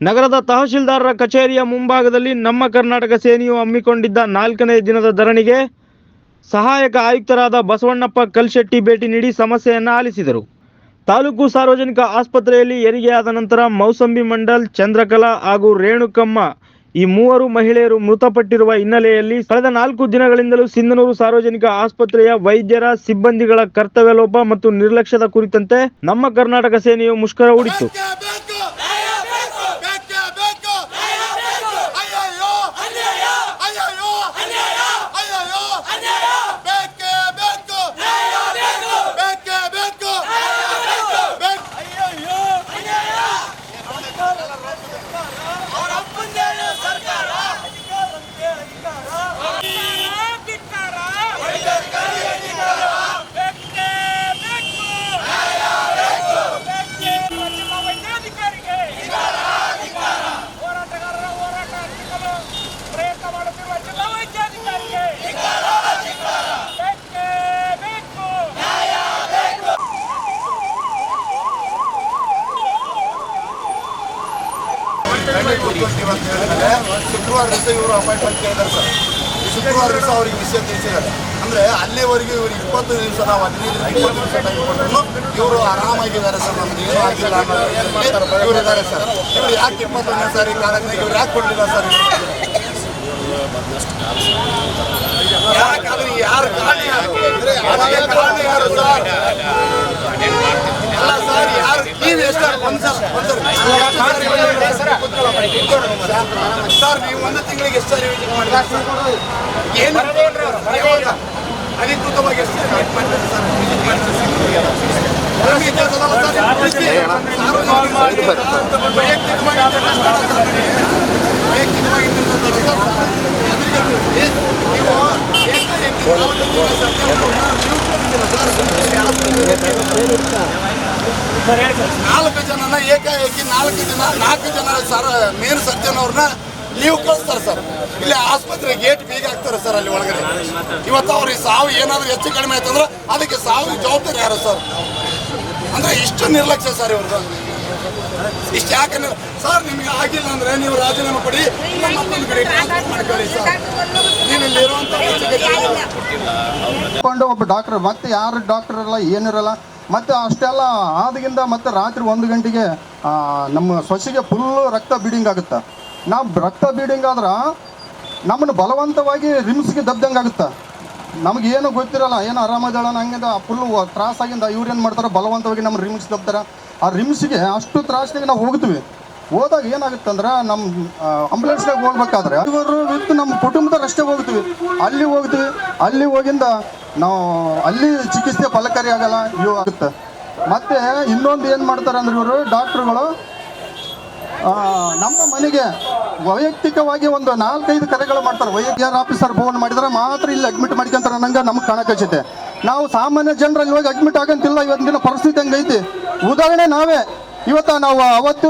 ನಗರದ ತಹಶೀಲ್ದಾರರ ಕಚೇರಿಯ ಮುಂಭಾಗದಲ್ಲಿ ನಮ್ಮ ಕರ್ನಾಟಕ ಸೇನೆಯು ಹಮ್ಮಿಕೊಂಡಿದ್ದ ನಾಲ್ಕನೇ ದಿನದ ಧರಣಿಗೆ ಸಹಾಯಕ ಆಯುಕ್ತರಾದ ಬಸವಣ್ಣಪ್ಪ ಕಲ್ಶೆಟ್ಟಿ ಭೇಟಿ ನೀಡಿ ಸಮಸ್ಯೆಯನ್ನು ಆಲಿಸಿದರು. ತಾಲೂಕು ಸಾರ್ವಜನಿಕ ಆಸ್ಪತ್ರೆಯಲ್ಲಿ ಹೆರಿಗೆಯಾದ ನಂತರ ಮೌಸಂಬಿ ಮಂಡಲ್ ಚಂದ್ರಕಲಾ ಹಾಗೂ ರೇಣುಕಮ್ಮ ಈ ಮೂವರು ಮಹಿಳೆಯರು ಮೃತಪಟ್ಟಿರುವ ಹಿನ್ನೆಲೆಯಲ್ಲಿ ಕಳೆದ ನಾಲ್ಕು ದಿನಗಳಿಂದಲೂ ಸಿಂಧನೂರು ಸಾರ್ವಜನಿಕ ಆಸ್ಪತ್ರೆಯ ವೈದ್ಯರ ಸಿಬ್ಬಂದಿಗಳ ಕರ್ತವ್ಯ ಲೋಪ ಮತ್ತು ನಿರ್ಲಕ್ಷ್ಯದ ಕುರಿತಂತೆ ನಮ್ಮ ಕರ್ನಾಟಕ ಸೇನೆಯು ಮುಷ್ಕರ ಹೂಡಿತ್ತು ಬೇಕೇ ಬೇಕು ಬೇಕೇ ಬೇಕು ಅಯ್ಯಯ್ಯೋ ಅಯ್ಯಯ್ಯೋ ಅಯ್ಯಯ್ಯೋ ಬೇಕೇ ಬೇಕು ಬೇಕೇ ಬೇಕು ಬೇಕ್- ಅಯ್ಯಯ್ಯೋ ಅವ್ರ ಅಪ್ಪಂದೇನು ಸರ್ಕಾರ ಹೋರಾಟಗಾರರ ಹೋರಾಟ ಅರಿತುಕೊಳ್ಳಲು ಪ್ರಯತ್ನ ಮಾಡುತ್ತಿರುವ ಜಿಲ್ಲಾ ವೈದ್ಯಾಧಿಕಾರಿಗೆ ಬೇಕೇ ಬೇಕು ಗಂಟೆಗೆ ಕೂತ್ಕೊಳ್ತೀವಿ ಅಂತ ಹೇಳಿದ್ರೆ ಶುಕ್ರವಾರ ದಿವಸ ಇವರು ಅಪಾಯಿಂಟ್ಮೆಂಟ್ ಕೇಳಿದ್ದಾರೆ ಸರ್. ಶುಕ್ರವಾರ ದಿವಸ ಅವ್ರಿಗೆ ವಿಷಯ ತಿಳಿಸಿದ್ದಾರೆ. ಅಂದ್ರೆ ಅಲ್ಲಿವರೆಗೂ ಇವರು ಇಪ್ಪತ್ತು ದಿವಸ ನಾವು ಹದಿನೈದು ಇಪ್ಪತ್ತು ದಿವಸ ಟೈಮ್ ಕೊಟ್ಟರು. ಇವರು ಆರಾಮಾಗಿದ್ದಾರೆ ಸರ್ ನಮ್ಗೆ ಏನೂ ಆಗಿಲ್ಲ ಇವರು ಇದ್ದಾರೆ ಸರ್. ಇವ್ರು ಯಾಕೆ ಇಪ್ಪತ್ತೊಂದನೇ ಸಾರಿ ಕಾಲಕ್ಕೆ ಇವ್ರು ಯಾಕೆ ಕೊಡಲಿಲ್ಲ ಸರ್? ಯಾರು ಕಾರಣ ಯಾರು ಸರ್? ಸರ್ ಯಾರು ನೀವು ಎಷ್ಟು ಒಂದ್ಸಲ ಒಂದ್ಸಲ ಸರ್ ನೀವು ಒಂದು ತಿಂಗಳಿಗೆ ಎಷ್ಟು ಸಾರಿ ವಿಸಿಟ್ ಮಾಡಿದ್ರಿ ಏನು ಯಾವಾಗ? ಅಧಿಕೃತವಾಗಿ ಎಷ್ಟು ಸಾರಿ visit ಮಾಡಿದ್ರಿ ಸರ್ ವಿಸಿಟ್ ಮಾಡಿದ್ರಿ ನಮಗೆ ಕೆಲಸದಲ್ಲ ಸರ್ ತಿಳಿಸಿ. ಸಾರ್ವಜನಿಕ ವೈಯಕ್ತಿಕವಾಗಿ ವೈಯಕ್ತಿಕವಾಗಿ ತಿಳಿಸೋದಲ್ಲ ಸರ್. ಎದುರಿಗೆ ತಿಳಿಸಿ. ನೀವು ಏಕಾಏಕಿ ನಾಲ್ಕು ತಿಂಗಳ ಸರ್ಕಾರವನ್ನ ನೀವು ಕೊಡ್ತೀರಾ ಸರ್? ನಾಲ್ಕು ಜನನ ಏಕಾಏಕಿ ನಾಲ್ಕು ಜನ ನಾಲ್ಕು ಜನ ಸರ್ ಮೇನ್ ಸರ್ಜನ್ ಅವ್ರನ್ನ ಲೀವ್ ಕಳಿಸ್ತಾರೆ ಸರ್. ಇಲ್ಲಿ ಆಸ್ಪತ್ರೆ ಗೇಟ್ ಬೀಗ ಹಾಕ್ತಾರೆ ಸರ್ ಅಲ್ಲಿ ಒಳಗಡೆ. ಇವತ್ತು ಅವ್ರಿಗೆ ಸಾವು ಏನಾದ್ರೂ ಹೆಚ್ಚು ಕಡಿಮೆ ಆಯ್ತಂದ್ರೆ ಅದಕ್ಕೆ ಸಾವಿಗೆ ಜವಾಬ್ದಾರಿ ಯಾರು ಸರ್? ಅಂದ್ರೆ ಇಷ್ಟು ನಿರ್ಲಕ್ಷ್ಯ ಸರ್ ಇವ್ರದ್ದು. ಇಷ್ಟು ಯಾಕೆ ಸರ್ ನಿಮ್ಗೆ ಆಗಿಲ್ಲ ಅಂದ್ರೆ ನೀವು ರಾಜೀನಾಮೆ ಕೊಡಿ ಮತ್ತೊಂದು ಕಡೆ ಮಾಡ್ಕೊಳ್ಳಿ ಸರ್. ನೀವು ಇಲ್ಲಿ ಇರುವಂತ ಕೊಂಡು. ಒಬ್ಬ ಡಾಕ್ಟರ್ ಮತ್ತೆ ಯಾರು ಡಾಕ್ಟರ್ ಇರಲ್ಲ ಏನಿರಲ್ಲ. ಮತ್ತೆ ಅಷ್ಟೆಲ್ಲ ಆದಗಿಂದ ಮತ್ತೆ ರಾತ್ರಿ ಒಂದು ಗಂಟೆಗೆ ನಮ್ಮ ಸೊಸೆಗೆ ಫುಲ್ಲು ರಕ್ತ ಬೀಡಿಂಗ್ ಆಗುತ್ತೆ? ನಾವು ರಕ್ತ ಬೀಡಿಂಗ್ ಆದ್ರೆ ನಮ್ಮನ್ನು ಬಲವಂತವಾಗಿ ರಿಮ್ಸ್ಗೆ ದಬ್ದಂಗೆ ಆಗುತ್ತೆ? ನಮ್ಗೆ ಏನು ಗೊತ್ತಿರಲ್ಲ, ಏನು ಆರಾಮದಳ ಹಂಗಿಂದ ಫುಲ್ ತ್ರಾಸಾಗಿಂದ ಇವ್ರು ಏನು ಮಾಡ್ತಾರೆ ಬಲವಂತವಾಗಿ ನಮ್ಮ ರಿಮ್ಸ್ ದಬ್ತಾರೆ. ಆ ರಿಮ್ಸ್ಗೆ ಅಷ್ಟು ತ್ರಾಸಿನಾಗ ನಾವು ಹೋಗ್ತೀವಿ. ಹೋದಾಗ ಏನಾಗುತ್ತೆ ಅಂದ್ರೆ ನಮ್ಮ ಆಂಬುಲೆನ್ಸ್ನಾಗ ಹೋಗ್ಬೇಕಾದ್ರೆ ಇವರು ವಿತ್ ನಮ್ಮ ಕುಟುಂಬದವ್ರು ಅಷ್ಟೇ ಹೋಗ್ತೀವಿ ಅಲ್ಲಿ ಹೋಗ್ತೀವಿ ಅಲ್ಲಿ ಹೋಗಿಂದ ನಾವು ಅಲ್ಲಿ ಚಿಕಿತ್ಸೆ ಫಲಕಾರಿ ಆಗಲ್ಲ, ಇವು ಆಗುತ್ತೆ. ಮತ್ತೆ ಇನ್ನೊಂದು ಏನು ಮಾಡ್ತಾರೆ ಅಂದ್ರೆ ಇವರು ಡಾಕ್ಟ್ರುಗಳು ನಮ್ಮ ಮನೆಗೆ ವೈಯಕ್ತಿಕವಾಗಿ ಒಂದು ನಾಲ್ಕೈದು ಕರೆಗಳು ಮಾಡ್ತಾರೆ. ವೈದ್ಯರ ಆಫೀಸರ್ ಫೋನ್ ಮಾಡಿದ್ರೆ ಮಾತ್ರ ಇಲ್ಲಿ ಅಡ್ಮಿಟ್ ಮಾಡ್ಕೊಂತಾರೆ ನಂಗೆ ನಮ್ಗೆ ಕಾಣಕಚ್ಚೈತೆ ನಾವು ಸಾಮಾನ್ಯ ಜನರಲ್ಲಿ ಹೋಗಿ ಅಡ್ಮಿಟ್ ಆಗಂತಿಲ್ಲ, ಇವತ್ತಿನ ದಿನ ಪರಿಸ್ಥಿತಿ ಹಂಗೈತಿ. ಉದಾಹರಣೆ ನಾವೇ. ಇವತ್ತ ನಾವು ಅವತ್ತು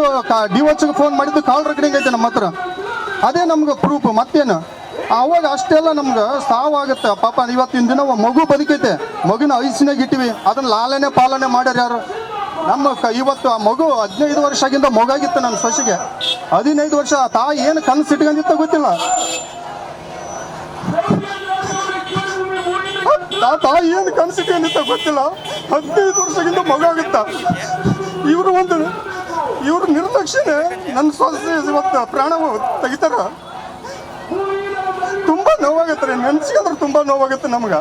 ಡಿ ಫೋನ್ ಮಾಡಿದ್ದು ಕಾಲ್ ರೆಕಾರ್ಡಿಂಗ್ ಐತೆ ನಮ್ಮ ಹತ್ರ. ಅದೇ ನಮ್ಗೆ ಪ್ರೂಫ್ ಮತ್ತೇನು? ಅವಾಗ ಅಷ್ಟೆಲ್ಲ ನಮ್ಗೆ ಸಾವಾಗುತ್ತೆ ಪಾಪ ಇವತ್ತಿನ ದಿನ ಮಗು ಬದುಕೈತೆ. ಮಗುನ ಐಸಿನಾಗ ಇಟ್ಟಿವಿ. ಅದನ್ನ ಲಾಲನೆ ಪಾಲನೆ ಮಾಡ್ಯಾರ ಯಾರು? ನಮ್ಮ ಇವತ್ತು ಆ ಮಗು ಹದಿನೈದು ವರ್ಷ ಆಗಿಂದ ಮಗಾಗಿತ್ತು ನನ್ನ ಸೊಸೆಗೆ. ಹದಿನೈದು ವರ್ಷ. ತಾಯಿ ಏನು ಕನಸು ಇಟ್ಕೊಂಡಿತ್ತ ಗೊತ್ತಿಲ್ಲ. ತಾಯಿ ಏನು ಕನಸು ಇಟ್ಕೊಂಡಿತ್ತ ಗೊತ್ತಿಲ್ಲ. ಹದಿನೈದು ವರ್ಷದಿಂದ ಮಗಾಗುತ್ತ ಇವರು ಒಂದು ಇವ್ರ ನಿರ್ಲಕ್ಷ್ಯನೇ ನನ್ನ ಸ್ವಾಸ್ಥ್ಯ ಇವತ್ತು ಪ್ರಾಣ ತೆಗಿತಾರ ತುಂಬಾ ನೋವಾಗತ್ತೆ ರೀ ನೆನ್ಸ್ಕೊಂಡ್ರೆ ತುಂಬಾ ನೋವಾಗತ್ತೆ ನಮ್ಗೆ.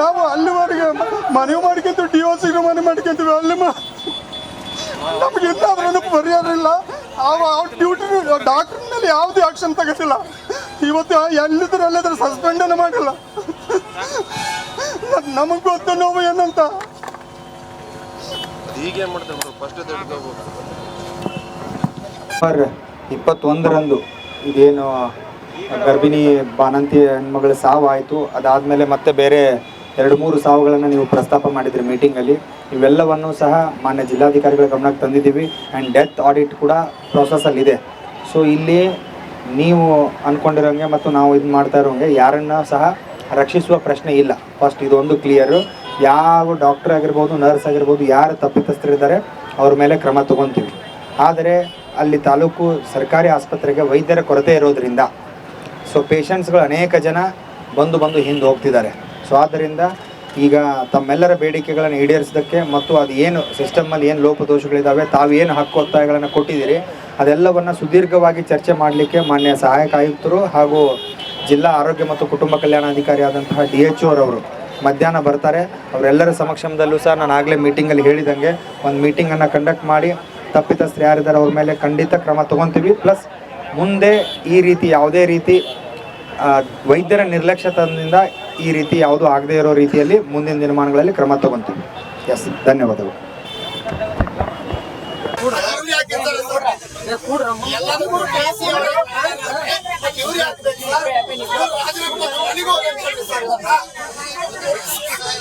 ನಾವು ಅಲ್ಲಿವರೆಗೆ ಮನವಿ ಮಾಡ್ಕೊಂತೀವಿ, ಡಿ ಒ ಸಿ ಮನವಿ ಮಾಡ್ಕೊಂತೀವಿ, ಅಲ್ಲಿ ನಮ್ಗೆ ಇನ್ನಾದ್ರೂ ಪರಿಹಾರ ಇಲ್ಲ. ಅವ ಡ್ಯೂಟಿ ಡಾಕ್ಟರ್ ಮೇಲೆ ಯಾವುದೇ ಆಕ್ಷನ್ ತಗೋತಿಲ್ಲ ಇವತ್ತು ಎಲ್ಲಿದ್ರೆ ಅಲ್ಲಿದ್ರೆ ಸಸ್ಪೆಂಡನ್ನು ಮಾಡಿಲ್ಲ. ನಮಗೆ ಗೊತ್ತು ನೋವು ಏನಂತ. ನವೆಂಬರ್ ಇಪ್ಪತ್ತೊಂದರಂದು ಇದೇನು ಗರ್ಭಿಣಿ ಬಾಣಂತಿ ಹೆಣ್ಮಗಳ ಸಾವು ಆಯಿತು. ಅದಾದಮೇಲೆ ಮತ್ತೆ ಬೇರೆ ಎರಡು ಮೂರು ಸಾವುಗಳನ್ನು ನೀವು ಪ್ರಸ್ತಾಪ ಮಾಡಿದ್ರಿ ಮೀಟಿಂಗಲ್ಲಿ. ಇವೆಲ್ಲವನ್ನು ಸಹ ಮಾನ್ಯ ಜಿಲ್ಲಾಧಿಕಾರಿಗಳ ಗಮನಕ್ಕೆ ತಂದಿದ್ದೀವಿ. ಆ್ಯಂಡ್ ಡೆತ್ ಆಡಿಟ್ ಕೂಡ ಪ್ರೊಸೆಸಲ್ಲಿದೆ ಸೊ ಇಲ್ಲಿ ನೀವು ಅಂದ್ಕೊಂಡಿರೋಂಗೆ ಮತ್ತು ನಾವು ಇದು ಮಾಡ್ತಾ ಇರೋಂಗೆ ಯಾರನ್ನ ಸಹ ರಕ್ಷಿಸುವ ಪ್ರಶ್ನೆ ಇಲ್ಲ. ಫಸ್ಟ್ ಇದೊಂದು ಕ್ಲಿಯರು ಯಾವ ಡಾಕ್ಟರ್ ಆಗಿರ್ಬೋದು ನರ್ಸ್ ಆಗಿರ್ಬೋದು, ಯಾರು ತಪ್ಪಿತಸ್ಥರಿದ್ದಾರೆ, ಅವ್ರ ಮೇಲೆ ಕ್ರಮ ತಗೊತೀವಿ. ಆದರೆ ಅಲ್ಲಿ ತಾಲೂಕು ಸರ್ಕಾರಿ ಆಸ್ಪತ್ರೆಗೆ ವೈದ್ಯರ ಕೊರತೆ ಇರೋದ್ರಿಂದ ಸೊ ಪೇಷಂಟ್ಸ್ಗಳು ಅನೇಕ ಜನ ಬಂದು ಬಂದು ಹಿಂದೆ ಹೋಗ್ತಿದ್ದಾರೆ. ಸೊ ಆದ್ದರಿಂದ ಈಗ ತಮ್ಮೆಲ್ಲರ ಬೇಡಿಕೆಗಳನ್ನು ಈಡೇರಿಸೋದಕ್ಕೆ ಮತ್ತು ಅದು ಏನು ಸಿಸ್ಟಮಲ್ಲಿ ಏನು ಲೋಪದೋಷಗಳಿದ್ದಾವೆ, ತಾವು ಏನು ಹಕ್ಕು ಒತ್ತಾಯಗಳನ್ನು ಕೊಟ್ಟಿದ್ದೀರಿ, ಅದೆಲ್ಲವನ್ನು ಸುದೀರ್ಘವಾಗಿ ಚರ್ಚೆ ಮಾಡಲಿಕ್ಕೆ ಮಾನ್ಯ ಸಹಾಯಕ ಆಯುಕ್ತರು ಹಾಗೂ ಜಿಲ್ಲಾ ಆರೋಗ್ಯ ಮತ್ತು ಕುಟುಂಬ ಕಲ್ಯಾಣಾಧಿಕಾರಿ ಆದಂತಹ ಡಿ ಎಚ್ ಅವರು ಮಧ್ಯಾಹ್ನ ಬರ್ತಾರೆ. ಅವರೆಲ್ಲರ ಸಮಕ್ಷಮದಲ್ಲೂ ಸಹ ನಾನು ಆಗಲೇ ಮೀಟಿಂಗಲ್ಲಿ ಹೇಳಿದಂಗೆ ಒಂದು ಮೀಟಿಂಗನ್ನು ಕಂಡಕ್ಟ್ ಮಾಡಿ ತಪ್ಪಿತಸ್ಥರು ಯಾರಿದ್ದಾರೆ ಅವ್ರ ಮೇಲೆ ಖಂಡಿತ ಕ್ರಮ ತೊಗೊತೀವಿ. ಪ್ಲಸ್ ಮುಂದೆ ಈ ರೀತಿ ಯಾವುದೇ ರೀತಿ ವೈದ್ಯರ ನಿರ್ಲಕ್ಷ್ಯತನದಿಂದ ಈ ರೀತಿ ಯಾವುದೂ ಆಗದೇ ಇರೋ ರೀತಿಯಲ್ಲಿ ಮುಂದಿನ ದಿನಮಾನಗಳಲ್ಲಿ ಕ್ರಮ ತಗೊಂತೀವಿ. ಎಸ್ ಧನ್ಯವಾದಗಳು.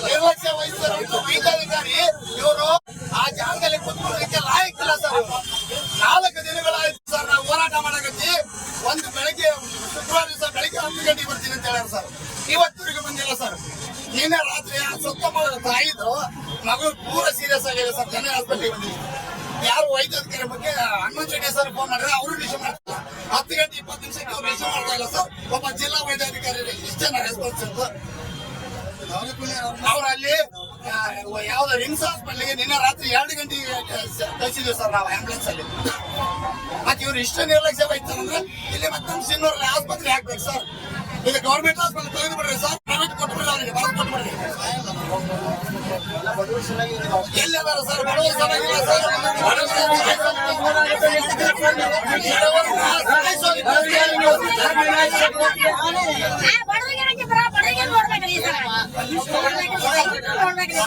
ನಿರ್ಲಕ್ಷ್ಯ ಯಾಕೆ ನಾವು ಆಂಬುಲೆನ್ಸ್ ಅಲ್ಲಿ ಮತ್ತೆ ಇವ್ರು ಇಷ್ಟ ನಿರ್ಲಕ್ಷ್ಯ ವಹಿಸ್ತಾರಂದ್ರೆ ಇಲ್ಲಿ ಮತ್ತೆ ನಮ್ಮ ಸಿನ್ನೂರ್ ಆಸ್ಪತ್ರೆ ಹಾಕ್ಬೇಕು ಸರ್ ಇದು ಗೌರ್ಮೆಂಟ್ ಆಸ್ಪತ್ರೆ ತೆಗೆದು ಬಿಡ್ರಿ ಸರ್ ಪ್ರೈವೇಟ್ ಕೊಟ್ಬಿಡ್ರಿ ಅವರಿಗೆ ಎಲ್ಲ ಕೊಟ್ಬಿಡ್ರಿ ಎಲ್ಲಿ ಅದಾರ ಸರ್ ಬಡವರು ಚೆನ್ನಾಗಿಲ್ಲ ಸರ್ ನೋಡ್ಬೇಕ್ರಿ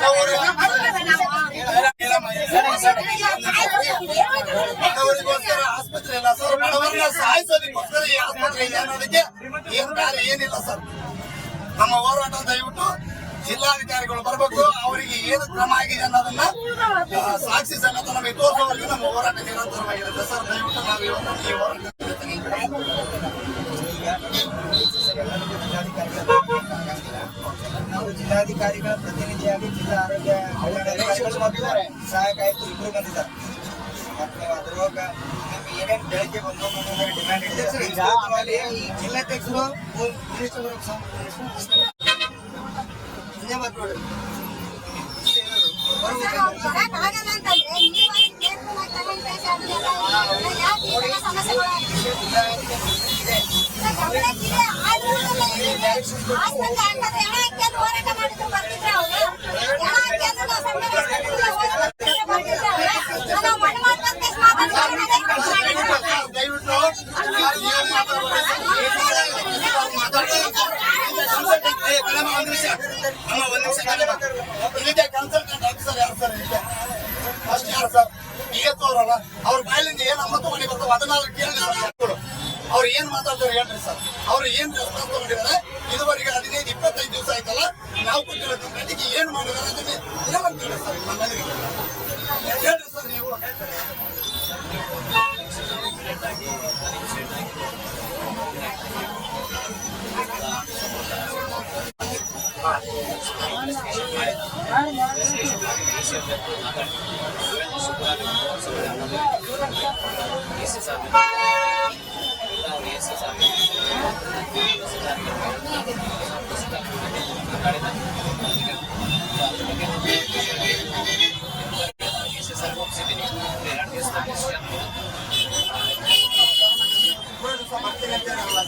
ಬಡವರಿಗೋಸ್ಕರ ಆಸ್ಪತ್ರೆ ಇಲ್ಲ ಸರ್. ಬಡವರನ್ನ ಸಾಯಿಸೋದಕ್ಕೋಸ್ಕರ ಈ ಆಸ್ಪತ್ರೆ ಇದೆ ಅನ್ನೋದಕ್ಕೆ ಏನ್ ಬೇರೆ ಏನಿಲ್ಲ ಸರ್. ನಮ್ಮ ಹೋರಾಟ ದಯವಿಟ್ಟು ಜಿಲ್ಲಾಧಿಕಾರಿಗಳು ಬರಬೇಕು. ಅವರಿಗೆ ಏನು ಕ್ರಮ ಆಗಿದೆ ಅನ್ನೋದನ್ನ ಸಾಕ್ಷಿ ಸಮೇತ ನಮಗೆ ತೋರಿಸೋವರೆಗೂ ನಮ್ಮ ಹೋರಾಟ ನಿರಂತರವಾಗಿರುತ್ತೆ ಸರ್. ದಯವಿಟ್ಟು ನಾವು ಈ ನಾವು ಜಿಲ್ಲಾಧಿಕಾರಿಗಳ ಪ್ರತಿನಿಧಿಯಾಗಿ ಜಿಲ್ಲಾ ಆರೋಗ್ಯ ಸಹಾಯಕ ಆಯುಕ್ತರು ಇಬ್ಬರು ಬಂದಿದ್ದಾರೆ. ಮತ್ತು ನೀವು ಅದ್ರೊಳಗ ಬಂದು ಡಿಮ್ಯಾಂಡ್ ಇದೆ ಈ ಜಿಲ್ಲಾಧ್ಯಕ್ಷರು ಮಿನಿಸ್ಟರ್ ನೋಡ್ರಿ ಇಷ್ಟೇ ಹೇಳೋದು. ಬರ್ಬೇಕು.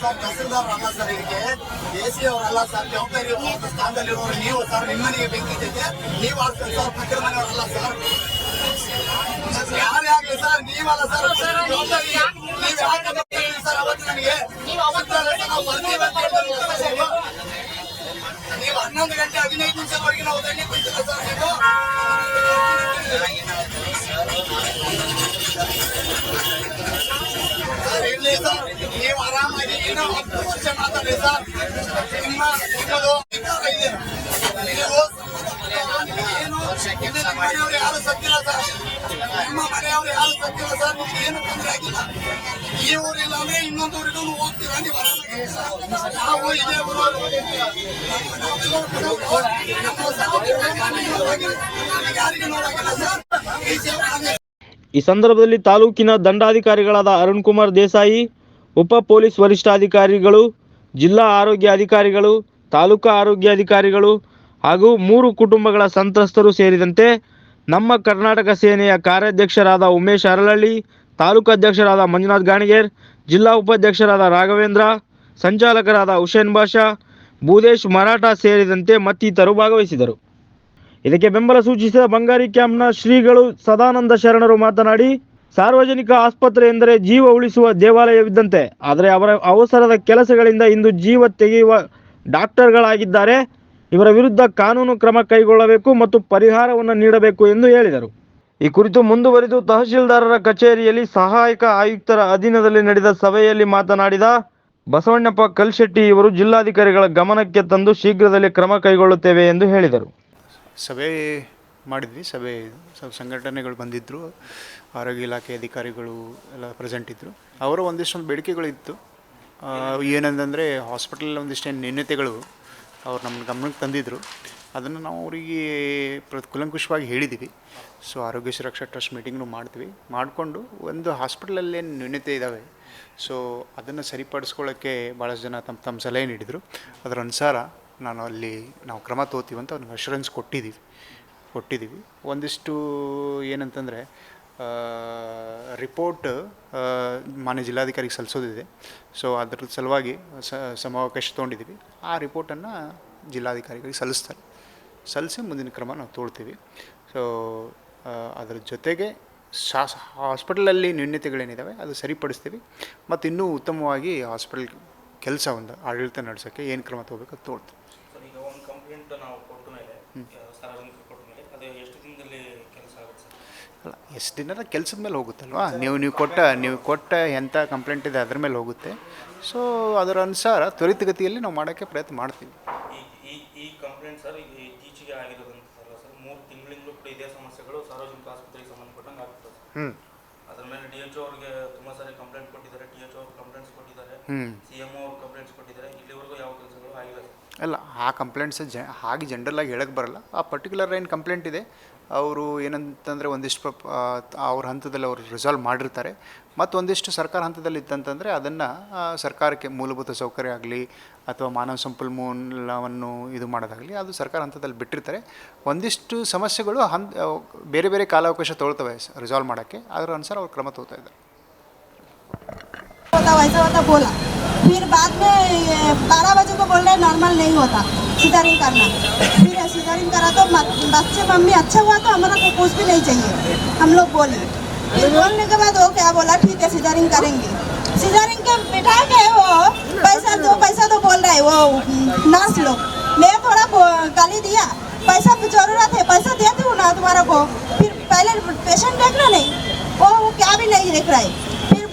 ಸರ್ ತಹಸೀಲ್ದಾರ್ ಅಲ್ಲ ಸರ್ ಇದಕ್ಕೆ ಎ ಸಿ ಅವರಲ್ಲ ಸರ್ ಜವಾಬ್ದಾರಿ ಸ್ಥಾನದಲ್ಲಿರೋರು ನೀವು ಸರ್ ನಿಮ್ಮನೆಗೆ ಬೆಂಕಿ ಇದ್ದೈತೆ ನೀವು ಆಗ್ತದೆ ಸರ್ ಪಕ್ಕದ ಮನೆಯವರಲ್ಲ ಸರ್. ಯಾರೇ ಆಗ್ಲಿ ಸರ್ ನೀವಲ್ಲ ಸರ್ ಜವಾಬ್ದಾರಿ. ನೀವು ಯಾಕೆ ಸರ್ ಅವತ್ತು ನನಗೆ ನೀವು ಬರ್ತೀವಿ ಅಂತ ಹೇಳಿದ್ರಲ್ಲ ನೀವು ಹನ್ನೊಂದು ಗಂಟೆ ಹದಿನೈದು ನಿಮಿಷದವರೆಗೆ ನಾವು ದಂಡಿ ಕುಂತಿಲ್ಲ ಸರ್ ನೀವು. ಸರ್ ಇರ್ಲಿ ಸರ್ ನೀವು ಇನ್ನೂ ಹತ್ತು ವರ್ಷ ಮಾತಾಡಿ ಸರ್. ನಿಮ್ಮ ನಿಮ್ಮದು ಅಧಿಕಾರ ಇದೆ ನೀವು ಮನೆಯವರು ಯಾರು ಸರ್. ನಿಮ್ಮ ಮನೆಯವರು ಯಾರು ಸರ್. ಏನು ತೊಂದರೆ ಆಗಿಲ್ಲ. ಈ ಊರಿಲ್ಲ ಅಂದ್ರೆ ಇನ್ನೊಂದು ಬರೋದು. ನಾವು ಇದೇ ನೋಡಾಗಿಲ್ಲ ಸರ್ ಈ ಸಂದರ್ಭದಲ್ಲಿ ತಾಲೂಕಿನ ದಂಡಾಧಿಕಾರಿಗಳಾದ ಅರುಣ್ ಕುಮಾರ್ ದೇಸಾಯಿ ಉಪ ಪೊಲೀಸ್ ವರಿಷ್ಠಾಧಿಕಾರಿಗಳು, ಜಿಲ್ಲಾ ಆರೋಗ್ಯ ಅಧಿಕಾರಿಗಳು, ತಾಲೂಕಾ ಆರೋಗ್ಯ ಅಧಿಕಾರಿಗಳು ಹಾಗೂ ಮೂರು ಕುಟುಂಬಗಳ ಸಂತ್ರಸ್ತರು ಸೇರಿದಂತೆ ನಮ್ಮ ಕರ್ನಾಟಕ ಸೇನೆಯ ಕಾರ್ಯಾಧ್ಯಕ್ಷರಾದ ಉಮೇಶ್ ಅರಳಳ್ಳಿ, ತಾಲೂಕು ಅಧ್ಯಕ್ಷರಾದ ಮಂಜುನಾಥ್ ಗಾಣಿಗೇರ್, ಜಿಲ್ಲಾ ಉಪಾಧ್ಯಕ್ಷರಾದ ರಾಘವೇಂದ್ರ, ಸಂಚಾಲಕರಾದ ಹುಸೇನ್ ಬಾಷಾ ಭೂದೇಶ್ ಮರಾಠ ಸೇರಿದಂತೆ ಮತ್ತಿತರರು ಭಾಗವಹಿಸಿದರು. ಇದಕ್ಕೆ ಬೆಂಬಲ ಸೂಚಿಸಿದ ಬಂಗಾರಿ ಕ್ಯಾಂಪ್ನ ಶ್ರೀಗಳು ಸದಾನಂದ ಶರಣರು ಮಾತನಾಡಿ ಸಾರ್ವಜನಿಕ ಆಸ್ಪತ್ರೆ ಎಂದರೆ ಜೀವ ಉಳಿಸುವ ದೇವಾಲಯವಿದ್ದಂತೆ, ಆದರೆ ಅವರ ಅವಸರದ ಕೆಲಸಗಳಿಂದ ಇಂದು ಜೀವ ತೆಗೆಯುವ ಡಾಕ್ಟರ್ಗಳಾಗಿದ್ದಾರೆ. ಇವರ ವಿರುದ್ಧ ಕಾನೂನು ಕ್ರಮ ಕೈಗೊಳ್ಳಬೇಕು ಮತ್ತು ಪರಿಹಾರವನ್ನು ನೀಡಬೇಕು ಎಂದು ಹೇಳಿದರು. ಈ ಕುರಿತು ಮುಂದುವರಿದು ತಹಶೀಲ್ದಾರರ ಕಚೇರಿಯಲ್ಲಿ ಸಹಾಯಕ ಆಯುಕ್ತರ ಅಧೀನದಲ್ಲಿ ನಡೆದ ಸಭೆಯಲ್ಲಿ ಮಾತನಾಡಿದ ಬಸವಣ್ಣಪ್ಪ ಕಲ್ಶೆಟ್ಟಿ ಇವರು ಜಿಲ್ಲಾಧಿಕಾರಿಗಳ ಗಮನಕ್ಕೆ ತಂದು ಶೀಘ್ರದಲ್ಲಿ ಕ್ರಮ ಕೈಗೊಳ್ಳುತ್ತೇವೆ ಎಂದು ಹೇಳಿದರು. ಸಭೆ ಮಾಡಿದ್ವಿ, ಸಭೆ ಸಂಘಟನೆಗಳು ಬಂದಿದ್ದರು ಆರೋಗ್ಯ ಇಲಾಖೆ ಅಧಿಕಾರಿಗಳು ಎಲ್ಲ ಪ್ರೆಸೆಂಟ್ ಇದ್ದರು ಅವರ ಒಂದಿಷ್ಟೊಂದು ಬೇಡಿಕೆಗಳಿತ್ತು. ಏನಂತಂದರೆ ಹಾಸ್ಪಿಟಲ್ ಒಂದಿಷ್ಟು ನ್ಯೂನ್ಯತೆಗಳು ಅವ್ರು ನಮ್ಮ ಗಮನಕ್ಕೆ ತಂದಿದ್ದರು ಅದನ್ನು ನಾವು ಅವರಿಗೆ ಪ್ರ, ಕುಲಂಕುಷವಾಗಿ ಹೇಳಿದ್ದೀವಿ ಸೊ ಆರೋಗ್ಯ ಸುರಕ್ಷಾ ಟ್ರಸ್ಟ್ ಮೀಟಿಂಗ್ನು ಮಾಡ್ತೀವಿ. ಮಾಡಿಕೊಂಡು ಒಂದು ಹಾಸ್ಪಿಟಲಲ್ಲಿ ಏನು ನ್ಯೂನ್ಯತೆ ಇದ್ದಾವೆ ಸೊ ಅದನ್ನು ಸರಿಪಡಿಸ್ಕೊಳ್ಳೋಕ್ಕೆ ಭಾಳಷ್ಟು ಜನ ತಮ್ಮ ತಮ್ಮ ಸಲಹೆ ನೀಡಿದರು. ಅದರ ಅನುಸಾರ ನಾನು ಅಲ್ಲಿ ನಾವು ಕ್ರಮ ತೋತೀವಿ ಅಂತ ಅವ್ನಿಗೆ ಅಶ್ಯೂರೆನ್ಸ್ ಕೊಟ್ಟಿದ್ದೀವಿ ಕೊಟ್ಟಿದ್ದೀವಿ ಒಂದಿಷ್ಟು ಏನಂತಂದರೆ ರಿಪೋರ್ಟ್ ಮಾನ್ಯ ಜಿಲ್ಲಾಧಿಕಾರಿಗೆ ಸಲ್ಲಿಸೋದಿದೆ. ಸೊ ಅದ್ರ ಸಲುವಾಗಿ ಸಮಾವಕಾಶ ತೊಗೊಂಡಿದ್ದೀವಿ. ಆ ರಿಪೋರ್ಟನ್ನು ಜಿಲ್ಲಾಧಿಕಾರಿಗಳಿಗೆ ಸಲ್ಲಿಸ್ತಾರೆ. ಸಲ್ಲಿಸಿ ಮುಂದಿನ ಕ್ರಮ ನಾವು ತೋಳ್ತೀವಿ. ಸೊ ಅದರ ಜೊತೆಗೆ ಶಾಸ್ ಹಾಸ್ಪಿಟಲಲ್ಲಿ ನ್ಯೂನ್ಯತೆಗಳೇನಿದ್ದಾವೆ ಅದು ಸರಿಪಡಿಸ್ತೀವಿ. ಮತ್ತು ಇನ್ನೂ ಉತ್ತಮವಾಗಿ ಹಾಸ್ಪಿಟಲ್ ಕೆಲಸ ಒಂದು ಆಡಳಿತ ನಡೆಸೋಕ್ಕೆ ಏನು ಕ್ರಮ ತೊಗೋಬೇಕು ಅದು ತೊಗೊಳ್ತೀವಿ ಸಾರ್ವಜನಿಕರು ಕೊಟ್ಟ ಮೇಲೆ ಅದು ಎಷ್ಟು ದಿನದಲ್ಲಿ ಕೆಲಸ ಆಗುತ್ತೆ ಸರ್ ಅಲ್ಲ ಎಷ್ಟು ದಿನದ ಕೆಲಸದ ಮೇಲೆ ಹೋಗುತ್ತಲ್ವಾ? ನೀವು ನೀವು ಕೊಟ್ಟ ನೀವು ಕೊಟ್ಟ ಎಂಥ ಕಂಪ್ಲೇಂಟ್ ಇದೆ ಅದ್ರ ಮೇಲೆ ಹೋಗುತ್ತೆ. ಸೊ ಅದರ ಅನುಸಾರ ತ್ವರಿತಗತಿಯಲ್ಲಿ ನಾವು ಮಾಡೋಕ್ಕೆ ಪ್ರಯತ್ನ ಮಾಡ್ತೀವಿ. ಈ ಈ ಈ ಕಂಪ್ಲೇಂಟ್ ಸರ್ ಈಗ ಇತ್ತೀಚೆಗೆ ಆಗಿರೋದಂತಲ್ಲ ಸರ್ ಮೂರು ತಿಂಗಳಿಂದಲೂ ಕೂಡ ಇದೇ ಸಮಸ್ಯೆಗಳು ಸಾರ್ವಜನಿಕ ಆಸ್ಪತ್ರೆಗೆ ಸಂಬಂಧಪಟ್ಟಂಗೆ ಆಗ್ತದೆ ಹ್ಞೂ ಅದ್ರ ಮೇಲೆ ಡಿ ಎಚ್ ಅವ್ರಿಗೆ ತುಂಬ ಸಾರಿ ಕಂಪ್ಲೇಂಟ್ ಕೊಟ್ಟಿದ್ದಾರೆ ಡಿ ಎಚ್ ಅವ್ರು ಕಂಪ್ಲೇಂಟ್ಸ್ ಕೊಟ್ಟಿದ್ದಾರೆ ಹ್ಞೂ ಸಿ ಎಂ ಅವ್ರು ಕಂಪ್ಲೇಂಟ್ಸ್ ಕೊಟ್ಟಿದ್ದಾರೆ ಇಲ್ಲಿವರೆಗೂ ಯಾವ ಕೆಲಸಗಳು ಆಗಿಲ್ಲ ಸರ್ ಅಲ್ಲ ಆ ಕಂಪ್ಲೇಂಟ್ಸ್ ಜ, ಹಾಗೆ ಜನ್ರಲ್ಲಾಗಿ ಹೇಳಕ್ಕೆ ಬರಲ್ಲ. ಆ ಪರ್ಟಿಕ್ಯುಲರ್ ಏನು ಕಂಪ್ಲೇಂಟ್ ಇದೆ, ಅವರು ಏನಂತಂದರೆ ಒಂದಿಷ್ಟು ಅವ್ರ ಹಂತದಲ್ಲಿ ಅವರು ರಿಸಾಲ್ವ್ ಮಾಡಿರ್ತಾರೆ. ಮತ್ತು ಒಂದಿಷ್ಟು ಸರ್ಕಾರ ಹಂತದಲ್ಲಿ ಇತ್ತಂತಂದರೆ ಅದನ್ನು ಸರ್ಕಾರಕ್ಕೆ ಮೂಲಭೂತ ಸೌಕರ್ಯ ಆಗಲಿ, ಅಥವಾ ಮಾನವ ಸಂಪನ್ಮೂಲವನ್ನು ಇದು ಮಾಡೋದಾಗಲಿ, ಅದು ಸರ್ಕಾರ ಹಂತದಲ್ಲಿ ಬಿಟ್ಟಿರ್ತಾರೆ. ಒಂದಿಷ್ಟು ಸಮಸ್ಯೆಗಳು ಹಂತ ಬೇರೆ ಬೇರೆ ಕಾಲಾವಕಾಶ ತೊಗೊಳ್ತವೆ ರಿಸಾಲ್ವ್ ಮಾಡೋಕ್ಕೆ. ಅದರ ಅನುಸಾರ ಅವ್ರು ಕ್ರಮ ತಗೋತಾ ಇದ್ದಾರೆ. फिर बाद में बारह बजे को बोल रहे नॉर्मल नहीं होता सीजरिंग करना। फिर सीजरिंग करा तो बच्चे, मम्मी अच्छा हुआ तो हमारा को कुछ भी नहीं चाहिए। हम लोग बोले। फिर बोलने के बाद वो क्या बोला, ठीक है सीजरिंग करेंगे। सीजरिंग के बिठा के वो पैसा दो पैसा तो बोल रहा वो नर्स लोग मैं थोड़ा गाली दिया। पैसा ज़रूरत है, पैसा दे दूँ ना तुम्हारा को। फिर पहले पेशेंट देखना नहीं। वो क्या भी नहीं देख रहा है।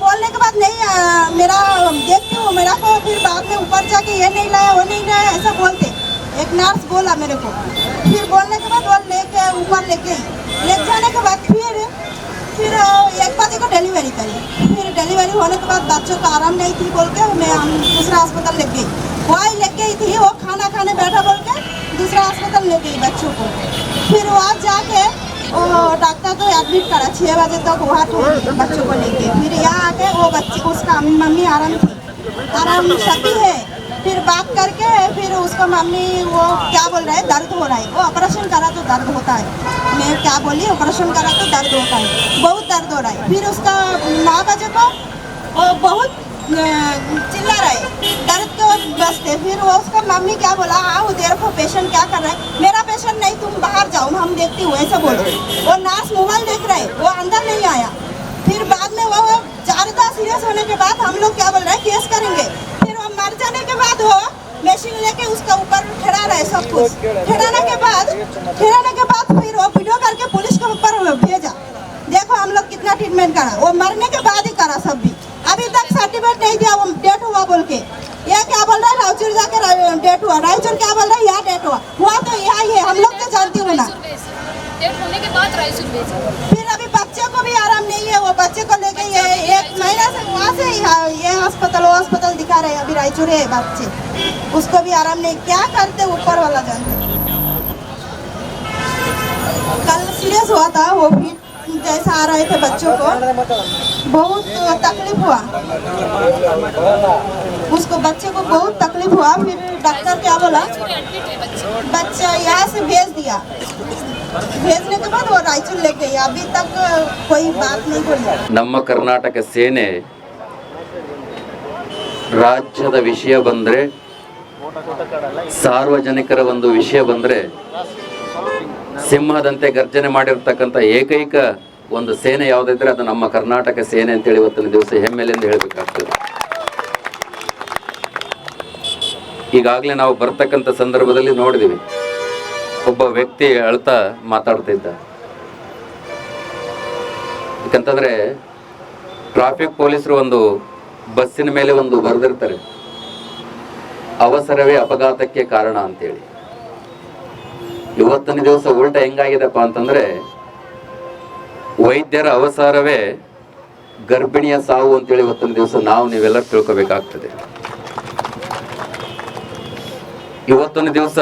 बोलने के बाद नहीं आ, मेरा देखती हूँ मेरा को फिर बाद में ऊपर जाके ये नहीं लाया वो नहीं लाया ऐसा बोलते। एक नर्स बोला मेरे को। फिर बोलने के बाद वो लेके ऊपर ले गई ले जाने के बाद फिर फिर एक बजे को डिलीवरी करी। फिर डिलीवरी होने के बाद बच्चों को आराम नहीं थी बोल के मैं हम दूसरा अस्पताल ले गई। वही ले गई थी वो खाना खाने बैठा बोल के दूसरा अस्पताल ले गई बच्चों को। फिर वहाँ जाके वो डॉक्टर को एडमिट करा छः बजे तक वहाँ तो बच्चों को लेके। फिर यहाँ आके वो बच्चे, उसका मम्मी आराम थी आराम शक्ति है। फिर बात करके, फिर उसका मम्मी, वो क्या बोल रहा है? दर्द हो रहा है। वो ऑपरेशन करा तो दर्द होता है। मैं क्या बोली? ऑपरेशन करा तो दर्द होता है। बहुत दर्द हो रहा है। फिर उसका नौ बजे को, वो बहुत चिल्ला रहे है। दर्द के बसते फिर वो उसका मम्मी क्या बोला आओ देखो पेशेंट क्या कर रहा है? मेरा पेशेंट नहीं, तुम बाहर जाओ, हम देखती हूँ, ऐसा बोलो वो नर्स मोबाइल देख रहे वो अंदर नहीं आया। फिर बाद में वो वो ज़्यादा सीरियस होने के बाद हम लोग क्या बोल रहे हैं, केस करेंगे। फिर वो मर जाने के बाद वो मशीन लेके उसका ऊपर ठहरा रहे सब कुछ। ठहराने के बाद, ठहराने के बाद फिर वो वीडियो करके पुलिस के ऊपर भेजा। देखो हम लोग कितना ट्रीटमेंट करा। वो मरने के बाद ही करा सब भी। अभी तक सर्टिफिकेट नहीं दिया वो डेट हुआ बोल के। ये क्या बोल रहा है? रायचूर जाके डेट हुआ। रायचूर क्या बोल रहा है? यहाँ डेट हुआ। हुआ तो यहाँ ही है। हम लोग तो जानती हूँ ना। डेट होने के बाद राइस भेजा फिर अभी बच्चे को बच्चे को लेके ये एक महीना से वहाँ से यहाँ- ये अस्पताल वो अस्पताल दिखा रहे हैं। अभी रायचूर है बच्चे। उसको भी आराम नहीं। क्या करते ऊपर वाला जानते कल सीरियस हुआ था वो भी। जैसा आ रहे थे बच्चों को। बहुत तकलीफ हुआ उसको बच्चे को बहुत तकलीफ हुआ फिर डॉक्टर क्या बोला बच्चा यहाँ से भेज दिया भेजने के बाद वो रायचूर ले गई अभी तक कोई बात नहीं हुई ನಮ್ಮ ಕರ್ನಾಟಕ ಸೇನೆ ರಾಜ್ಯದ ವಿಷಯ ಬಂದರೆ ಸಾರ್ವಜನಿಕರ ಒಂದು ವಿಷಯ ಬಂದರೆ ಸಿಂಹದಂತೆ ಗರ್ಜನೆ ಮಾಡಿರ್ತಕ್ಕಂಥ ಏಕೈಕ ಒಂದು ಸೇನೆ ಯಾವುದಿದ್ರೆ ಅದು ನಮ್ಮ ಕರ್ನಾಟಕ ಸೇನೆ ಅಂತೇಳಿ ಇವತ್ತಿನ ದಿವಸ ಹೆಮ್ಮೆಲಿಂದ ಹೇಳಬೇಕಾಗ್ತದೆ. ಈಗಾಗಲೇ ನಾವು ಬರ್ತಕ್ಕಂಥ ಸಂದರ್ಭದಲ್ಲಿ ನೋಡಿದೀವಿ. ಒಬ್ಬ ವ್ಯಕ್ತಿ ಅಳ್ತಾ ಮಾತಾಡ್ತಿದ್ದ ಯಾಕಂತಂದ್ರೆ ಟ್ರಾಫಿಕ್ ಪೊಲೀಸರು ಒಂದು ಬಸ್ಸಿನ ಮೇಲೆ ಒಂದು ಬರೆದಿರ್ತಾರೆ. ಅವಸರವೇ ಅಪಘಾತಕ್ಕೆ ಕಾರಣ ಅಂತೇಳಿ. ಇವತ್ತಿನ ದಿವಸ ಉಲ್ಟ ಹೆಂಗಾಗಿದೆಪ್ಪ ಅಂತಂದ್ರೆ ವೈದ್ಯರ ಅವಸರವೇ ಗರ್ಭಿಣಿಯ ಸಾವು ಅಂತೇಳಿ ಇವತ್ತಿನ ದಿವಸ ನಾವು ನೀವೆಲ್ಲ ತಿಳ್ಕೊಬೇಕಾಗ್ತದೆ. ಇವತ್ತೊಂದು ದಿವಸ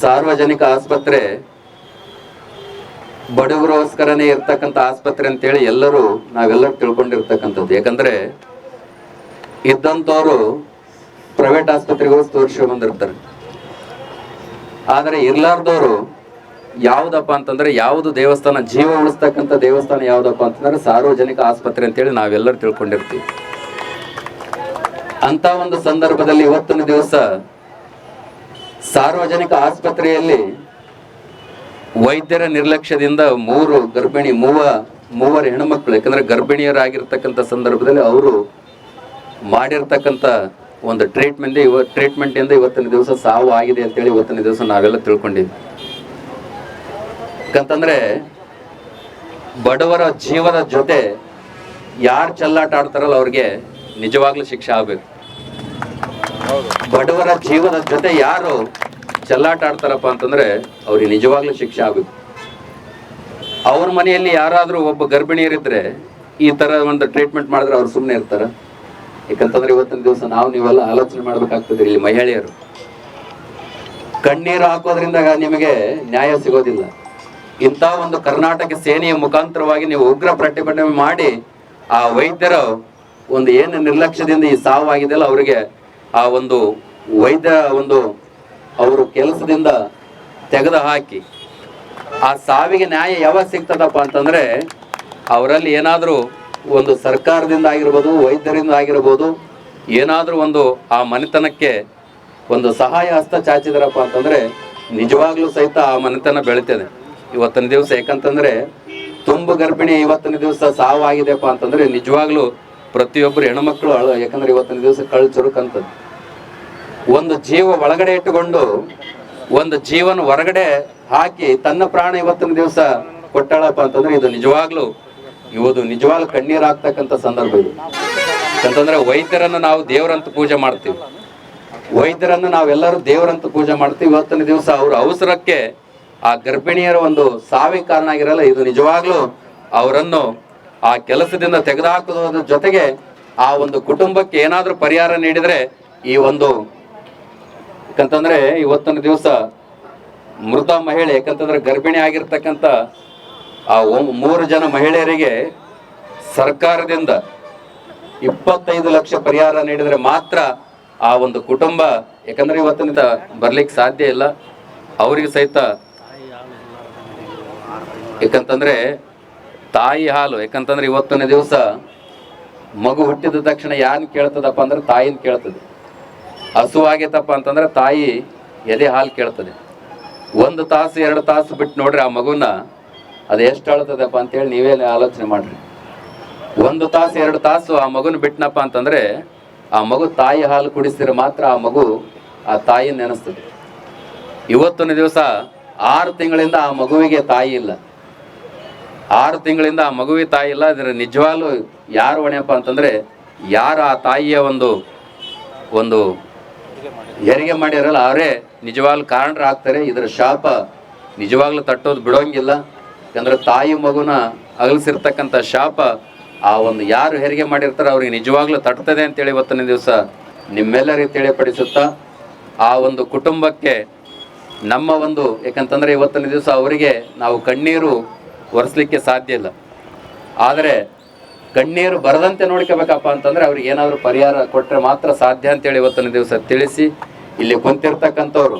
ಸಾರ್ವಜನಿಕ ಆಸ್ಪತ್ರೆ ಬಡವರೋಸ್ಕರನೇ ಇರ್ತಕ್ಕಂಥ ಆಸ್ಪತ್ರೆ ಅಂತೇಳಿ ಎಲ್ಲರೂ ನಾವೆಲ್ಲರೂ ತಿಳ್ಕೊಂಡಿರ್ತಕ್ಕಂಥದ್ದು. ಯಾಕಂದ್ರೆ ಇದ್ದಂಥವ್ರು ಪ್ರೈವೇಟ್ ಆಸ್ಪತ್ರೆಗೆ ಹೋಗಿ ತೋರಿಸಿ ಬಂದಿರ್ತಾರೆ ಆದರೆ ಇರ್ಲಾರ್ದವ್ರು ಯಾವುದಪ್ಪ ಅಂತಂದ್ರೆ ಯಾವುದು ದೇವಸ್ಥಾನ ಜೀವ ಉಳಿಸ್ತಕ್ಕಂಥ ದೇವಸ್ಥಾನ ಯಾವುದಪ್ಪ ಅಂತಂದ್ರೆ ಸಾರ್ವಜನಿಕ ಆಸ್ಪತ್ರೆ ಅಂತೇಳಿ ನಾವೆಲ್ಲರೂ ತಿಳ್ಕೊಂಡಿರ್ತೀವಿ. ಅಂತ ಒಂದು ಸಂದರ್ಭದಲ್ಲಿ ಇವತ್ತಿನ ದಿವಸ ಸಾರ್ವಜನಿಕ ಆಸ್ಪತ್ರೆಯಲ್ಲಿ ವೈದ್ಯರ ನಿರ್ಲಕ್ಷ್ಯದಿಂದ ಮೂರು ಗರ್ಭಿಣಿ, ಮೂವ, ಮೂವರು ಹೆಣ್ಮಕ್ಳು, ಯಾಕಂದ್ರೆ ಗರ್ಭಿಣಿಯರಾಗಿರ್ತಕ್ಕಂಥ ಸಂದರ್ಭದಲ್ಲಿ ಅವರು ಮಾಡಿರ್ತಕ್ಕಂಥ ಒಂದು ಟ್ರೀಟ್ಮೆಂಟ್ ಇವ ಟ್ರೀಟ್ಮೆಂಟ್ ಇಂದ ಇವತ್ತಿನ ದಿವಸ ಸಾವು ಆಗಿದೆ ಅಂತೇಳಿ ಇವತ್ತಿನ ದಿವಸ ನಾವೆಲ್ಲ ತಿಳ್ಕೊಂಡಿದ್ವಿ. ಯಾಕಂತಂದ್ರೆ ಬಡವರ ಜೀವದ ಜೊತೆ ಯಾರು ಚೆಲ್ಲಾಟ ಆಡ್ತಾರಲ್ಲ ಅವ್ರಿಗೆ ನಿಜವಾಗ್ಲೂ ಶಿಕ್ಷೆ ಆಗ್ಬೇಕು. ಬಡವರ ಜೀವದ ಜೊತೆ ಯಾರು ಚೆಲ್ಲಾಟ ಆಡ್ತಾರಪ್ಪ ಅಂತಂದ್ರೆ ಅವ್ರಿಗೆ ನಿಜವಾಗ್ಲೂ ಶಿಕ್ಷೆ ಆಗ್ಬೇಕು. ಅವ್ರ ಮನೆಯಲ್ಲಿ ಯಾರಾದ್ರೂ ಒಬ್ಬ ಗರ್ಭಿಣಿಯರಿದ್ರೆ ಈ ತರ ಒಂದು ಟ್ರೀಟ್ಮೆಂಟ್ ಮಾಡಿದ್ರೆ ಅವ್ರು ಸುಮ್ಮನೆ ಇರ್ತಾರ. ಯಾಕಂತಂದ್ರೆ ಇವತ್ತಿನ ದಿವಸ ನಾವು ನೀವೆಲ್ಲ ಆಲೋಚನೆ ಮಾಡ್ಬೇಕಾಗ್ತದೆ ಇಲ್ಲಿ ಮಹಿಳೆಯರು. ಕಣ್ಣೀರು ಹಾಕೋದ್ರಿಂದ ನಿಮಗೆ ನ್ಯಾಯ ಸಿಗೋದಿಲ್ಲ. ಇಂಥ ಒಂದು ಕರ್ನಾಟಕ ಸೇನೆಯ ಮುಖಾಂತರವಾಗಿ ನೀವು ಉಗ್ರ ಪ್ರತಿಭಟನೆ ಮಾಡಿ ಆ ವೈದ್ಯರು ಒಂದು ಏನು ನಿರ್ಲಕ್ಷ್ಯದಿಂದ ಈ ಸಾವಾಗಿದೆಯಲ್ಲ ಅವರಿಗೆ ಆ ಒಂದು ವೈದ್ಯ ಒಂದು ಅವರು ಕೆಲಸದಿಂದ ತೆಗೆದು ಹಾಕಿ. ಆ ಸಾವಿಗೆ ನ್ಯಾಯ ಯಾವಾಗ ಸಿಗ್ತದಪ್ಪ ಅಂತಂದ್ರೆ ಅವರಲ್ಲಿ ಏನಾದರೂ ಒಂದು ಸರ್ಕಾರದಿಂದ ಆಗಿರ್ಬೋದು, ವೈದ್ಯರಿಂದ ಆಗಿರ್ಬೋದು, ಏನಾದರೂ ಒಂದು ಆ ಮನೆತನಕ್ಕೆ ಒಂದು ಸಹಾಯ ಹಸ್ತ ಚಾಚಿದಾರಪ್ಪ ಅಂತಂದ್ರೆ ನಿಜವಾಗ್ಲೂ ಸಹಿತ ಆ ಮನೆತನ ಬೆಳಿತದೆ. ಇವತ್ತಿನ ದಿವಸ ಯಾಕಂತಂದ್ರೆ ತುಂಬು ಗರ್ಭಿಣಿ ಇವತ್ತಿನ ದಿವಸ ಸಾವಾಗಿದೆಪ್ಪ ಅಂತಂದ್ರೆ ನಿಜವಾಗ್ಲೂ ಪ್ರತಿಯೊಬ್ಬರು ಹೆಣ್ಮಕ್ಳು ಅಳು ಯಾಕಂದ್ರೆ ಇವತ್ತಿನ ದಿವಸ ಕಳ್ ಚುರುಕಂತದ್ದು. ಒಂದು ಜೀವ ಒಳಗಡೆ ಇಟ್ಟುಕೊಂಡು ಒಂದು ಜೀವನ ಹೊರಗಡೆ ಹಾಕಿ ತನ್ನ ಪ್ರಾಣ ಇವತ್ತಿನ ದಿವಸ ಕೊಟ್ಟಾಳಪ್ಪ ಅಂತಂದ್ರೆ ಇದು ನಿಜವಾಗ್ಲೂ ಇವತ್ತು ನಿಜವಾಗ್ಲೂ ಕಣ್ಣೀರಾಗ್ತಕ್ಕಂಥ ಸಂದರ್ಭ ಇದು. ಯಾಕಂತಂದ್ರೆ ವೈದ್ಯರನ್ನು ನಾವು ದೇವರಂತ ಪೂಜೆ ಮಾಡ್ತೀವಿ. ವೈದ್ಯರನ್ನು ನಾವೆಲ್ಲರೂ ದೇವರಂತ ಪೂಜೆ ಮಾಡ್ತೀವಿ. ಇವತ್ತಿನ ದಿವಸ ಅವ್ರ ಅವಸರಕ್ಕೆ ಆ ಗರ್ಭಿಣಿಯರ ಒಂದು ಸಾವಿಗೆ ಕಾರಣ ಆಗಿರಲ್ಲ, ಇದು ನಿಜವಾಗ್ಲೂ ಅವರನ್ನು ಆ ಕೆಲಸದಿಂದ ತೆಗೆದುಹಾಕೋದ್ರ ಜೊತೆಗೆ ಆ ಒಂದು ಕುಟುಂಬಕ್ಕೆ ಏನಾದರೂ ಪರಿಹಾರ ನೀಡಿದರೆ ಈ ಒಂದು ಯಾಕಂತಂದ್ರೆ ಇವತ್ತಿನ ದಿವಸ ಮೃತ ಮಹಿಳೆ, ಯಾಕಂತಂದ್ರೆ ಗರ್ಭಿಣಿ ಆಗಿರ್ತಕ್ಕಂಥ ಆ ಮೂರು ಜನ ಮಹಿಳೆಯರಿಗೆ ಸರ್ಕಾರದಿಂದ ಇಪ್ಪತ್ತೈದು ಲಕ್ಷ ಪರಿಹಾರ ನೀಡಿದರೆ ಮಾತ್ರ ಆ ಒಂದು ಕುಟುಂಬ, ಯಾಕಂದ್ರೆ ಇವತ್ತಿನ ಬರ್ಲಿಕ್ಕೆ ಸಾಧ್ಯ ಇಲ್ಲ. ಅವರಿಗೆ ಸಹಿತ ಯಾಕಂತಂದ್ರೆ ತಾಯಿ ಹಾಲು, ಯಾಕಂತಂದ್ರೆ ಇವತ್ತಿನ ದಿವಸ ಮಗು ಹುಟ್ಟಿದ ತಕ್ಷಣ ಯಾನ್ ಕೇಳ್ತದಪ್ಪ ಅಂದ್ರೆ ತಾಯಿನ ಕೇಳ್ತದೆ. ಹಸು ಆಗೈತಪ್ಪ ಅಂತಂದ್ರೆ ತಾಯಿ ಎದೆ ಹಾಲು ಕೇಳ್ತದೆ. ಒಂದು ತಾಸು, ಎರಡು ತಾಸು ಬಿಟ್ಟು ನೋಡ್ರಿ ಆ ಮಗುನ ಅದು ಎಷ್ಟು ಅಳ್ತದಪ್ಪ ಅಂತೇಳಿ ನೀವೇ ಆಲೋಚನೆ ಮಾಡ್ರಿ. ಒಂದು ತಾಸು, ಎರಡು ತಾಸು ಆ ಮಗುನ ಬಿಟ್ನಪ್ಪ ಅಂತಂದ್ರೆ ಆ ಮಗು ತಾಯಿ ಹಾಲು ಕುಡಿಸಿದ್ರೆ ಮಾತ್ರ ಆ ಮಗು ಆ ತಾಯಿ ನೆನೆಸ್ತದೆ. ಇವತ್ತಿನ ದಿವಸ ಆರು ತಿಂಗಳಿಂದ ಆ ಮಗುವಿಗೆ ತಾಯಿ ಇಲ್ಲ. ಆರು ತಿಂಗಳಿಂದ ಆ ಮಗುವಿಗೆ ತಾಯಿ ಇಲ್ಲ ಇದರ ನಿಜವಾಗ್ಲೂ ಯಾರು ಹೊಣೆಯಪ್ಪ ಅಂತಂದರೆ ಯಾರು ಆ ತಾಯಿಯ ಒಂದು ಒಂದು ಹೆರಿಗೆ ಮಾಡಿರಲ್ಲ, ಅವರೇ ನಿಜವಾಗ್ಲೂ ಕಾರಣರಾಗ್ತಾರೆ. ಇದರ ಶಾಪ ನಿಜವಾಗ್ಲೂ ತಟ್ಟೋದು ಬಿಡೋಂಗಿಲ್ಲ. ಯಾಕಂದ್ರೆ ತಾಯಿ ಮಗುನ ಅಗಲಿಸಿರ್ತಕ್ಕಂಥ ಶಾಪ ಆ ಒಂದು ಯಾರು ಹೆರಿಗೆ ಮಾಡಿರ್ತಾರೋ ಅವ್ರಿಗೆ ನಿಜವಾಗ್ಲೂ ತಟ್ತದೆ ಅಂತೇಳಿ ಇವತ್ತಿನ ದಿವಸ ನಿಮ್ಮೆಲ್ಲರಿಗೆ ತಿಳಿಪಡಿಸುತ್ತಾ ಆ ಒಂದು ಕುಟುಂಬಕ್ಕೆ ನಮ್ಮ ಒಂದು, ಯಾಕಂತಂದರೆ ಇವತ್ತಿನ ದಿವಸ ಅವರಿಗೆ ನಾವು ಕಣ್ಣೀರು ಒರೆಸ್ಲಿಕ್ಕೆ ಸಾಧ್ಯ ಇಲ್ಲ. ಆದರೆ ಕಣ್ಣೀರು ಬರದಂತೆ ನೋಡ್ಕೋಬೇಕಪ್ಪ ಅಂತಂದ್ರೆ ಅವ್ರಿಗೆ ಏನಾದರೂ ಪರಿಹಾರ ಕೊಟ್ಟರೆ ಮಾತ್ರ ಸಾಧ್ಯ ಅಂತೇಳಿ ಇವತ್ತಿನ ದಿವಸ ತಿಳಿಸಿ ಇಲ್ಲಿ ಕುಂತಿರ್ತಕ್ಕಂಥವ್ರು.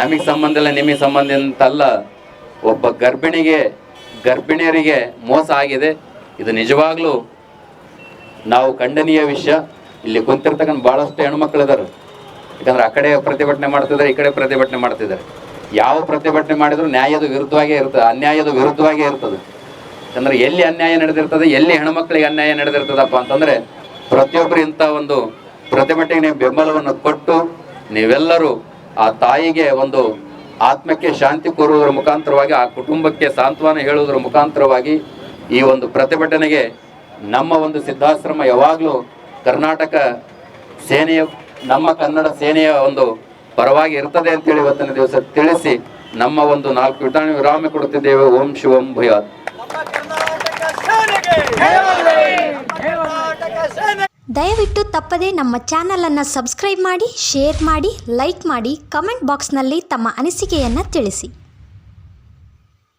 ನಮಗೆ ಸಂಬಂಧ ಇಲ್ಲ, ನಿಮಗೆ ಸಂಬಂಧ ಅಂತಲ್ಲ, ಒಬ್ಬ ಗರ್ಭಿಣಿಗೆ, ಗರ್ಭಿಣಿಯರಿಗೆ ಮೋಸ ಆಗಿದೆ. ಇದು ನಿಜವಾಗ್ಲೂ ನಾವು ಖಂಡನೀಯ ವಿಷಯ. ಇಲ್ಲಿ ಕುಂತಿರ್ತಕ್ಕಂಥ ಭಾಳಷ್ಟು ಹೆಣ್ಮಕ್ಳಿದಾರೆ ಯಾಕಂದ್ರೆ ಆ ಕಡೆ ಪ್ರತಿಭಟನೆ ಮಾಡ್ತಿದ್ದಾರೆ, ಈ ಕಡೆ ಪ್ರತಿಭಟನೆ ಮಾಡ್ತಿದ್ದಾರೆ. ಯಾವ ಪ್ರತಿಭಟನೆ ಮಾಡಿದ್ರು ನ್ಯಾಯದ ವಿರುದ್ಧವಾಗೇ ಇರ್ತದೆ, ಅನ್ಯಾಯದ ವಿರುದ್ಧವಾಗೇ ಇರ್ತದೆ. ಯಾಕಂದ್ರೆ ಎಲ್ಲಿ ಅನ್ಯಾಯ ನಡೆದಿರ್ತದೆ, ಎಲ್ಲಿ ಹೆಣ್ಮಕ್ಳಿಗೆ ಅನ್ಯಾಯ ನಡೆದಿರ್ತದಪ್ಪ ಅಂತಂದ್ರೆ ಪ್ರತಿಯೊಬ್ಬರು ಇಂಥ ಒಂದು ಪ್ರತಿಭಟನೆಗೆ ನೀವು ಬೆಂಬಲವನ್ನು ಕೊಟ್ಟು ನೀವೆಲ್ಲರೂ ಆ ತಾಯಿಗೆ ಒಂದು ಆತ್ಮಕ್ಕೆ ಶಾಂತಿ ಕೋರುವುದರ ಮುಖಾಂತರವಾಗಿ, ಆ ಕುಟುಂಬಕ್ಕೆ ಸಾಂತ್ವನ ಹೇಳುವುದರ ಮುಖಾಂತರವಾಗಿ ಈ ಒಂದು ಪ್ರತಿಭಟನೆಗೆ ನಮ್ಮ ಒಂದು ಸಿದ್ಧಾಶ್ರಮ ಯಾವಾಗಲೂ ಕರ್ನಾಟಕ ಸೇನೆಯ, ನಮ್ಮ ಕನ್ನಡ ಸೇನೆಯ ಒಂದು ಪರವಾಗಿ ಇರ್ತದೆ ಅಂತೇಳಿ ಇವತ್ತಿನ ದಿವಸ ತಿಳಿಸಿ ನಮ್ಮ ಒಂದು ನಾಲ್ಕು ವಿಟಾಣಿ ವಿರಾಮ ಕೊಡುತ್ತಿದ್ದೇವೆ. ಓಂ ಶಿವಂ ಭಯಾತ್. ದಯವಿಟ್ಟು ತಪ್ಪದೆ ನಮ್ಮ ಚಾನಲನ್ನು ಸಬ್ಸ್ಕ್ರೈಬ್ ಮಾಡಿ, ಶೇರ್ ಮಾಡಿ, ಲೈಕ್ ಮಾಡಿ, ಕಮೆಂಟ್ ಬಾಕ್ಸ್ನಲ್ಲಿ ತಮ್ಮ ಅನಿಸಿಕೆಯನ್ನು ತಿಳಿಸಿ.